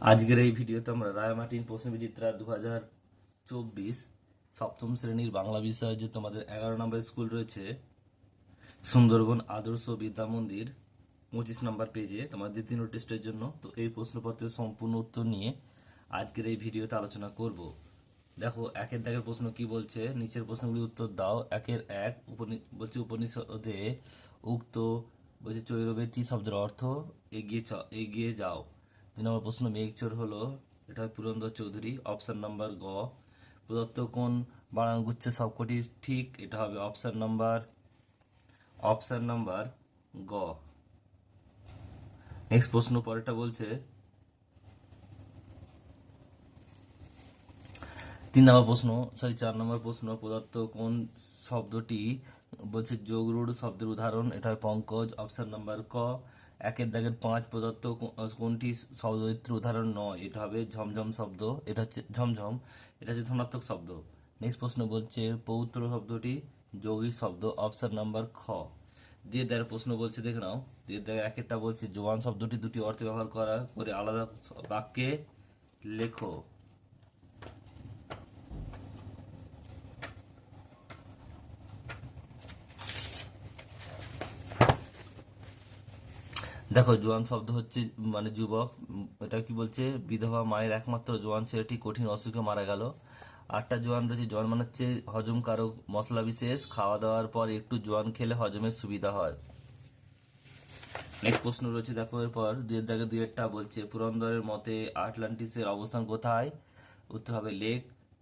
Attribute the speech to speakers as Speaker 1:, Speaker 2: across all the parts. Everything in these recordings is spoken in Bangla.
Speaker 1: আজকের এই ভিডিওতে আমরা রায়মার্টিন প্রশ্ন বিচিত্রা দু হাজার চব্বিশ সপ্তম শ্রেণির বাংলা বিষয়ে যে তোমাদের এগারো নম্বর স্কুল রয়েছে, সুন্দরবন আদর্শ বিদ্যা মন্দির, পঁচিশ নম্বর পেজে তোমাদের দ্বিতীয় টেস্টের জন্য। তো এই প্রশ্নপত্রের সম্পূর্ণ উত্তর নিয়ে আজকের এই ভিডিওতে আলোচনা করব। দেখো, একের দাগের প্রশ্ন কি বলছে? নিচের প্রশ্নগুলি উত্তর দাও। একের এক বলছে উপনিষদে উক্ত বলছে চৈরবেতি শব্দের অর্থ এগিয়ে এগিয়ে যাও। দুই নম্বর প্রশ্ন মেঘচোর হলো, এটা পুরন্দর চৌধুরী অপশন নাম্বার গ। প্রদত্ত কোন বানান গুচ্ছে সবকটি ঠিক, এটা হবে অপশন নাম্বার অপশন নাম্বার গ। নেক্সট প্রশ্ন পরেরটা বলছে, তিন নম্বর প্রশ্ন সরি চার নম্বর প্রশ্ন, প্রদত্ত কোন শব্দটি বলছে যোগরূঢ় শব্দের উদাহরণ, এটা হয় পঙ্কজ অপশন নাম্বার ক। একের দাগের পাঁচ প্রদত্ত কোনটি শব্দচিত্র উদাহরণ নয়? এটা হবে ঝমঝম শব্দ। এটা হচ্ছে ঝমঝম। এটা হচ্ছে ধনাত্মক শব্দ। নেক্সট প্রশ্ন বলছে, পৌত্র শব্দটি যৌগিক শব্দ, অপশন নাম্বার খ। দিয়ে দেড় প্রশ্ন বলছে, দেখে নাও। দিয়ে দেড় একেরটা বলছে জোয়ান শব্দটি দুটি অর্থে ব্যবহার করা, করে আলাদা বাক্যে লেখো। দেখো, জোয়ান শব্দ হচ্ছে মানে যুবক এটা কি বলছে? বিধবা মায়ের একমাত্র জোয়ান, ছেলেটি কঠিন অসুখে মারা গেল। আটটা জোয়ান রয়েছে, জোয়ান মানে হচ্ছে হজমকারক মশলা বিশেষ। খাওয়া দাওয়ার পর একটু জোয়ান খেলে হজমের সুবিধা হয়। নেক্সট প্রশ্ন রয়েছে, দেখো এরপর। দুয়ের দাগে দুয়েরটা বলছে, পুরন্দরের মতে আটলান্টিসের অবস্থান কোথায়? উত্তর হবে লেক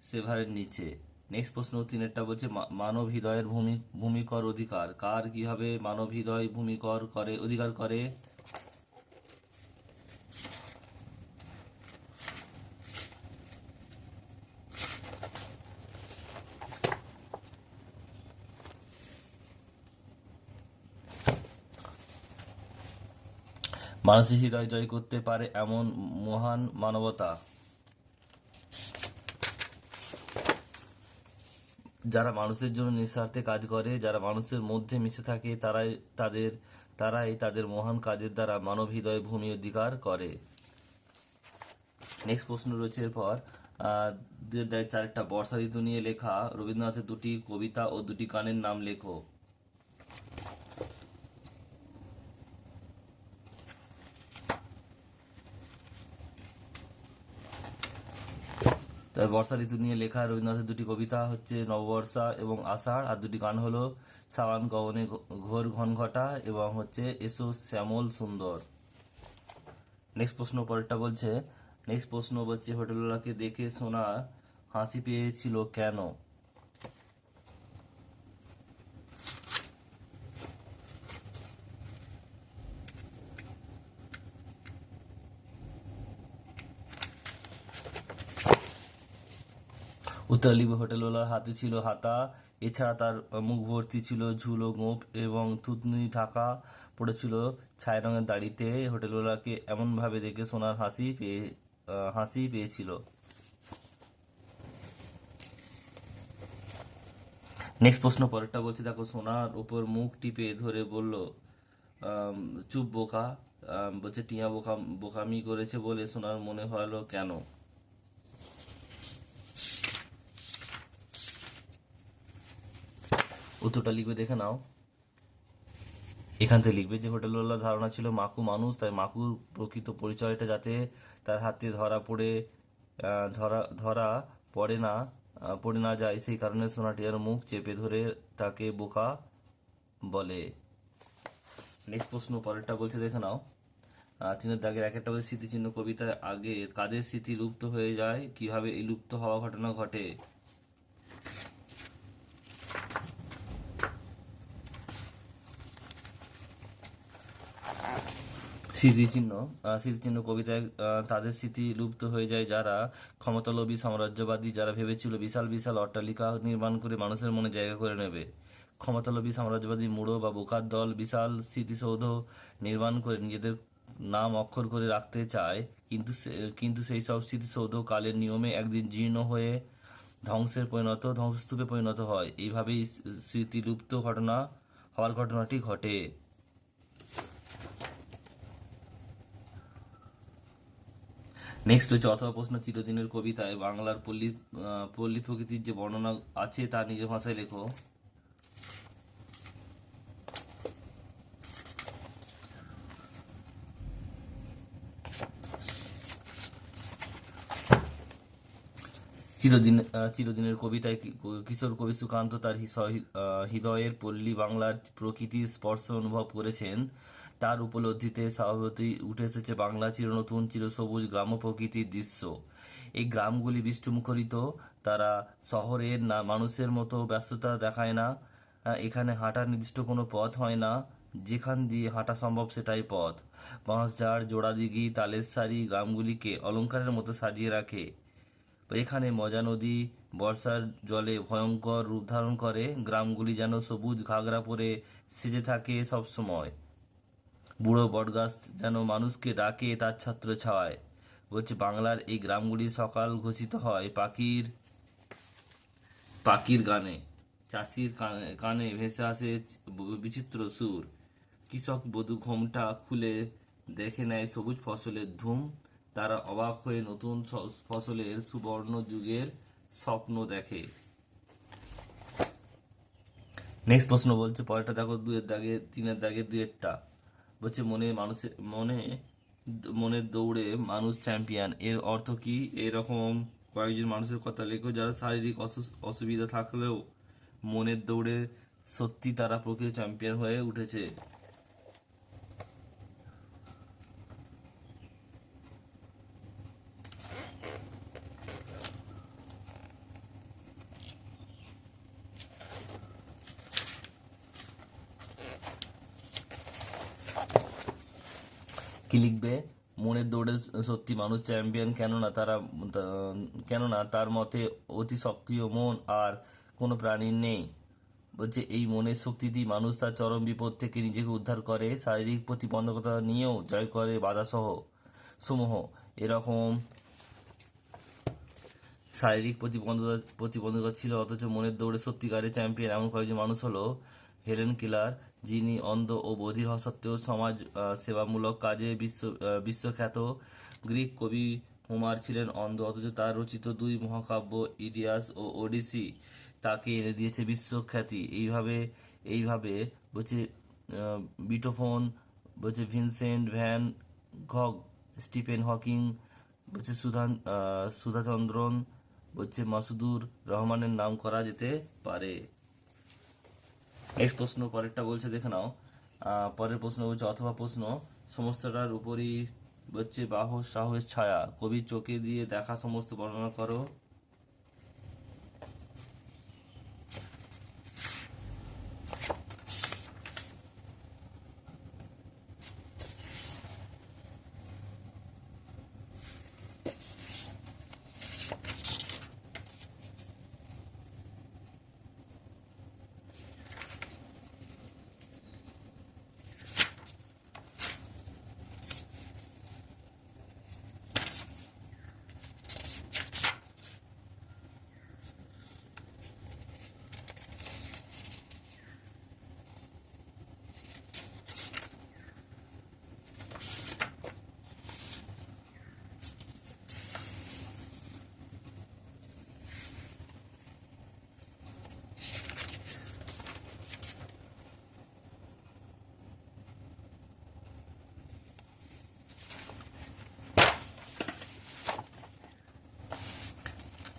Speaker 1: সেভারের নিচে। নেক্সট প্রশ্ন তিনেরটা বলছে মানব হৃদয়ের ভূমি, ভূমিকর অধিকার। কার কীভাবে মানব হৃদয় ভূমিকর করে, অধিকার করে? মানুষের হৃদয় জয় করতে পারে এমন মহান মানবতা। যারা মানুষের জন্য নিঃস্বার্থে কাজ করে, যারা মানুষের মধ্যে মিশে থাকে, তারাই তাদের তারাই তাদের মহান কাজের দ্বারা মানব হৃদয়ে ভূমি অধিকার করে। নেক্সট প্রশ্ন রয়েছে এরপর। চারটা বর্ষা ঋতু নিয়ে লেখা। রবীন্দ্রনাথের দুটি কবিতা ও দুটি গানের নাম লেখো। তাই বর্ষা ঋতু নিয়ে লেখা রবীন্দ্রনাথের দুটি কবিতা হচ্ছে নববর্ষা এবং আষাঢ়, আর দুটি গান হলো সাবান গগনে ঘোর ঘন ঘটা এবং হচ্ছে এসো শ্যামল সুন্দর। নেক্সট প্রশ্ন পরেরটা বলছে নেক্সট প্রশ্ন বলছে, হোটেলওয়ালাকে দেখে সোনা হাসি পেয়েছিল কেন? উত্তর লিখবে হোটেলওয়ালার হাতে ছিল হাতা। এছাড়া তার মুখ ভর্তি ছিল ঝুলো গোঁপ এবং থুতনি ঢাকা পড়েছিল ছাই রঙের দাড়িতে। হোটেলওয়ালাকে এমনভাবে দেখে সোনার হাসি পেয়ে হাসি পেয়েছিল। নেক্সট প্রশ্ন পরেরটা বলছে। দেখো, সোনার উপর মুখ টিপে ধরে বলল চুপ বোকা বলছে, টিয়া বোকা, বোকামি করেছে বলে সোনার মনে হলো কেন? উত্তরটা লিখবে, দেখে নাও। এখান থেকে লিখবে যে, হোটেলওয়ালার ধারণা ছিল মাকু মানুষ, তাই মাকুর প্রকৃত পরিচয়টা যাতে তার হাতে ধরা পড়ে ধরা ধরা পড়ে না পড়ে না যায়, সেই কারণে সোনাটিয়ার মুখ চেপে ধরে তাকে বোকা বলে। নেক্সট প্রশ্ন, পরেরটা বলছে, দেখে নাও। তিনের দাগের এক একটা স্মৃতিচিহ্ন কবিতার আগে কাদের স্মৃতি লুপ্ত হয়ে যায়, কীভাবে এই লুপ্ত হওয়া ঘটনা ঘটে? স্মৃতিচিহ্ন স্মৃতিচিহ্ন কবিতায় তাদের স্মৃতি লুপ্ত হয়ে যায় যারা ক্ষমতালোভী, সাম্রাজ্যবাদী, যারা ভেবেছিল বিশাল বিশাল অট্টালিকা নির্মাণ করে মানুষের মনে জায়গা করে নেবে। ক্ষমতালোভী, সাম্রাজ্যবাদী মুড়ো বা বোকার দল বিশাল স্মৃতিসৌধ নির্মাণ করে নিজেদের নাম অক্ষর করে রাখতে চায়, কিন্তু কিন্তু সেই সব স্মৃতিসৌধ কালের নিয়মে একদিন জীর্ণ হয়ে ধ্বংসের পরিণত, ধ্বংসস্তূপে পরিণত হয়। এইভাবেই স্মৃতিলুপ্ত ঘটনা, হওয়ার ঘটনাটি ঘটে। নেক্সট হচ্ছে অথবা প্রশ্ন, চিরদিনের কবিতায় বাংলার পল্লী পল্লী প্রকৃতির যে বর্ণনা আছে তা নিজের ভাষায় লেখো। চিরদিন চিরদিনের কবিতায় কিশোর কবি সুকান্ত তার হৃদয়ের পল্লী বাংলার প্রকৃতির স্পর্শ অনুভব করেছেন। তার উপলব্ধিতে স্বভাবতই উঠে এসেছে বাংলা চিরনতুন চিরসবুজ গ্রাম প্রকৃতির দৃশ্য। এই গ্রামগুলি বৃষ্টিমুখরিত তারা শহরের না মানুষের মতো ব্যস্ততা দেখায় না এখানে হাঁটার নির্দিষ্ট কোনো পথ হয় না, যেখান দিয়ে হাঁটা সম্ভব সেটাই পথ। বাঁশঝাড়, জোড়াদিঘি তালের সারি গ্রামগুলিকে অলংকারের মতো সাজিয়ে রাখে। এখানে মজা নদী, বর্ষার জলে ভয়ঙ্কর রূপ ধারণ করে, গ্রামগুলি যেন সবুজ ঘাগরা পরে সেজে থাকে সবসময়। বুড়ো বটগাছ যেন মানুষকে ডাকে তার ছাত্র ছাওয়ায় বলছে, বাংলার এই গ্রামগুলি সকাল ঘোষিত হয় পাখির পাখির গানে। চাষির কানে ভেসে আসে বিচিত্র সুর। কৃষক বধূ ঘোমটা খুলে দেখে নেয় সবুজ ফসলের ধুম। তারা অবাক হয়ে নতুন ফসলের সুবর্ণ যুগের স্বপ্ন দেখে। নেক্সট প্রশ্ন বলছে, পরেরটা দেখো, দুয়ের দাগে, তিনের দাগে দুয়েরটা। বলছে মনে মানুষের, মনে মনের দৌড়ে মানুষ চ্যাম্পিয়ন এর অর্থ কি? এরকম কয়েকজন মানুষের কথা লেখো, যারা শারীরিক অসুবিধা থাকলেও মনের দৌড়ে সত্যি তারা প্রকৃত চ্যাম্পিয়ন হয়ে উঠেছে। কি লিখবে? মনের দৌড়ে সত্যি মানুষ চ্যাম্পিয়ন কেননা তারা কেননা তার মতে অতি সক্রিয় মন আর কোনো প্রাণীর নেই। বলছে, এই মনের শক্তিটি মানুষ তার চরম বিপদ থেকে নিজেকে উদ্ধার করে, শারীরিক প্রতিবন্ধকতা নিয়েও জয় করে বাধা সহ সমূহ। এরকম শারীরিক প্রতিবন্ধকতা প্রতিবন্ধকতা ছিল, অথচ মনের দৌড়ে সত্যিকারের চ্যাম্পিয়ন এমন কয়েকজন মানুষ হলো হেলেন কিলার, যিনি অন্ধ ও বধির হওয়া সত্ত্বেও সমাজ সেবামূলক কাজে বিশ্ব বিশ্বখ্যাত গ্রিক কবি হোমার ছিলেন অন্ধ, অথচ তার রচিত দুই মহাকাব্য, ইডিয়াস ও ওডিসি, তাকে এনে দিয়েছে বিশ্বখ্যাতি। এইভাবে এইভাবে বলছে বিটোফোন, বলছে Vincent van Gogh Stephen Hawking, বলছে সুধান সুধাচন্দ্রন, বলছে মাসুদুর রহমানের নাম করা যেতে পারে। নেক্সট প্রশ্ন, পরেরটা বলছে, দেখে নাও। পরের প্রশ্ন বলছে, অথবা প্রশ্ন, সমস্তটার উপরই হচ্ছে বাহ, সাহস, ছায়া। কবির চোখে দিয়ে দেখা সমস্ত বর্ণনা করো।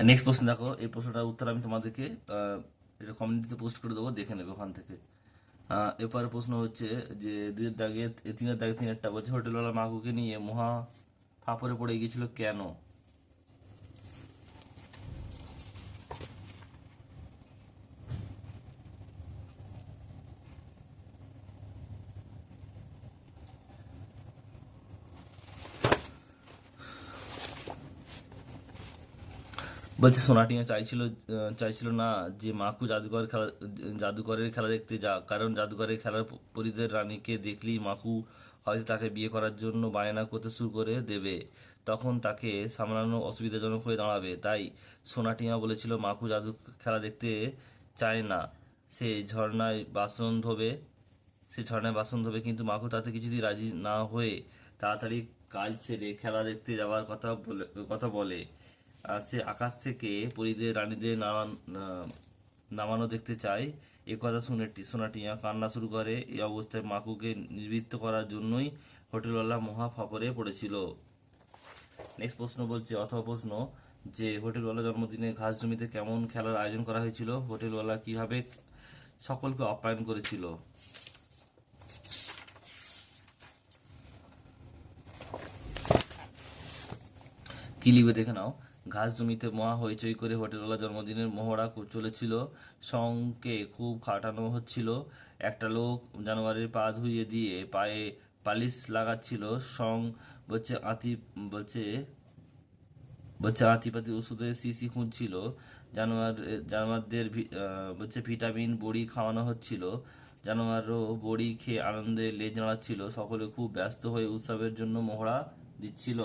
Speaker 1: নেক্সট প্রশ্ন দেখো, এই প্রশ্নটার উত্তর আমি তোমাদেরকে এটা কমিউনিটিতে পোস্ট করে দেবো, দেখে নেবে ওখান থেকে। এরপরে প্রশ্ন হচ্ছে যে, দুইয়ের দাগে তিনের দাগে তিনেরটা, বলছে হোটেলওয়ালা মাকুকে নিয়ে মহা ফাঁপড়ে পড়ে গিয়েছিল কেন? বলছে সোনাটিয়া চাইছিল চাইছিল না যে মাকু জাদুঘর খেলা, জাদুঘরের খেলা দেখতে যা কারণ জাদুঘরের খেলার পরিদের রানীকে দেখলেই মাকু হয়তো তাকে বিয়ে করার জন্য বায়না করতে শুরু করে দেবে। তখন তাকে সামলানো অসুবিধাজনক হয়ে দাঁড়াবে। তাই সোনাটিয়া বলেছিল, মাকু জাদু খেলা দেখতে চায় না। সে ঝর্ণায় বাসন ধোবে, সে ঝর্ণায় বাসন ধোবে, কিন্তু মাকু তাতে কিছুতেই রাজি না হয়ে তাড়াতাড়ি কাজ সেরে খেলা দেখতে যাওয়ার কথা বলে কথা বলে। সে আকাশ থেকে পরীদের রানীদের নামান নামানো দেখতে চায় এ কথা শুনে টি- সোনা টিয়া কান্না শুরু করে। এই অবস্থায় মাকুকে নিবৃত্ত করার জন্যই হোটেলওয়ালা মহা ফাপরে পড়েছিল। নেক্সট প্রশ্ন বলছে, অথবা প্রশ্ন যে হোটেলওয়ালা জন্মদিনে ঘাস জমিতে কেমন খেলার আয়োজন করা হয়েছিল? হোটেলওয়ালা কীভাবে সকলকে আপ্যায়ন করেছিল? কি লিখবে দেখে নাও। ঘাস জমিতে মহা হইচই করে হোটেলওয়ালা জন্মদিনের মহড়া চলেছিল। সঙ্গে খুব খাটানো হচ্ছিল। একটা লোক জানুয়ারির পা ধুইয়ে দিয়ে পায়ে পালিশ লাগাচ্ছিল। সং বলছে, আতি বলছে বলছে, আতিপাতি ওষুধের শিশি খুঁজছিল। জানোয়ার, জানোয়ারদের বলছে, ভিটামিন, বড়ি খাওয়ানো হচ্ছিল। জানোয়ারও বড়ি খেয়ে আনন্দে লেজ নাড়াচ্ছিল। সকলে খুব ব্যস্ত হয়ে উৎসবের জন্য মহড়া দিচ্ছিল।